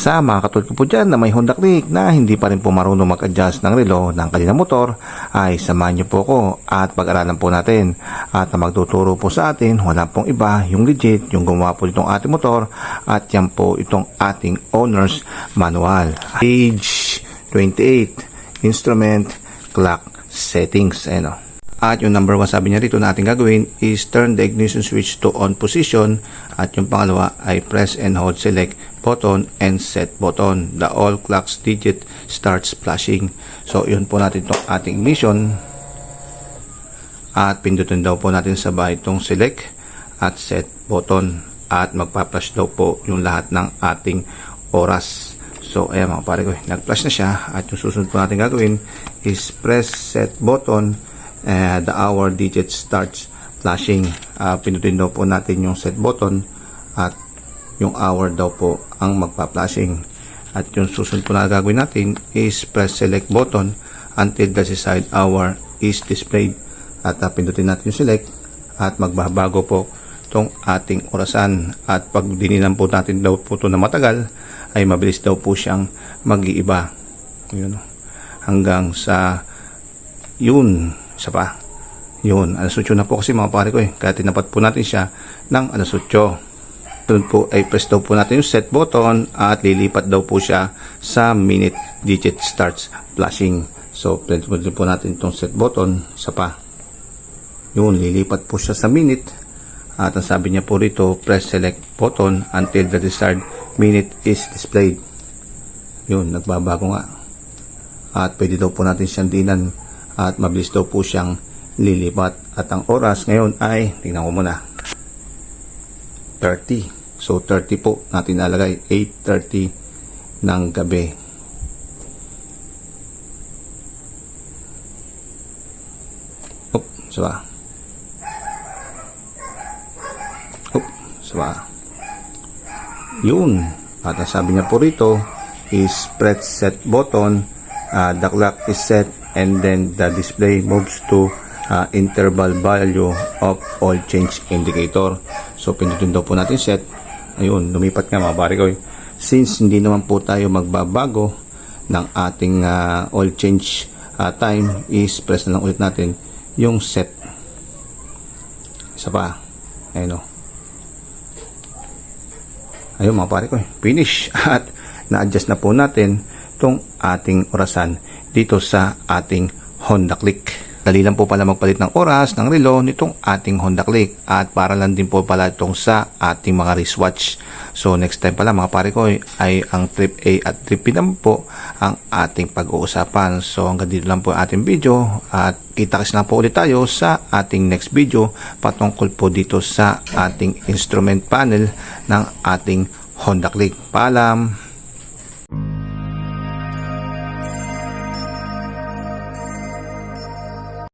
Sa mga katulad ko po dyan na may Honda Click na hindi pa rin po marunong mag-adjust ng relo ng kanilang motor ay samahan niyo po ako at pag-aralan po natin. At na magtuturo po sa atin, wala pong iba, yung legit, yung gumawa po itong ating motor at yan po itong ating owner's manual. Page 28, instrument, clock, settings. Ayan o. At yung number 1 sabi niya rito na ating gagawin is turn the ignition switch to on position at yung pangalawa ay press and hold select button and set button. The all clocks digit starts flashing. So yun po natin itong ating ignition at pindutin daw po natin sabay itong select at set button at magpa-flash daw po yung lahat ng ating oras. So, ayan mga pare ko, nag-flash na siya at yung susunod po natin gagawin is press set button uh, the hour digit starts flashing. Uh, pinutin daw po natin yung set button at yung hour daw po ang magpa-flashing. At yung susunod po na gagawin natin is press select button until the desired hour is displayed. At uh, pindutin natin yung select at magbabago po itong ating orasan. At pag dininan po natin daw po ito na matagal, ay mabilis daw po siyang mag-iiba. Yun. Hanggang sa yun, isa pa. Yun, alas 8 na po kasi mga pare ko eh. Kaya tinapat po natin siya ng alas 8. Sunod po ay press daw po natin yung set button at lilipat daw po siya sa minute digit starts flashing. So, press din po natin itong set button. Isa pa. Yun, lilipat po siya sa minute. At ang sabi niya po rito, press select button until the desired minute is displayed. Yun, nagbabago nga. At pwede daw po natin siyang dinan at mabilis daw po siyang lilipat. At ang oras ngayon ay, tingnan ko muna, 30. So 30 po natin nalagay, 8.30 ng gabi. Oop, sawa. Oop, sawa. Yun. At sabi niya po rito is press set button. Uh, the clock is set and then the display moves to uh, interval value of all change indicator. So, pindutin daw po natin set. Ayun, lumipat nga mga pare ko. Since hindi naman po tayo magbabago ng ating uh, all change uh, time is press na lang ulit natin yung set. Isa pa. Ayun o. Ayun mga pare ko. Finish. At na-adjust na po natin itong ating orasan dito sa ating Honda Click. Dali lang po pala magpalit ng oras ng relo nitong ating Honda Click at para lang din po pala itong sa ating mga wristwatch. So next time pala mga pare ko ay ang trip A at trip B naman po ang ating pag-uusapan. So hanggang dito lang po ang ating video at kita-kits na po ulit tayo sa ating next video patungkol po dito sa ating instrument panel ng ating Honda Click. Paalam!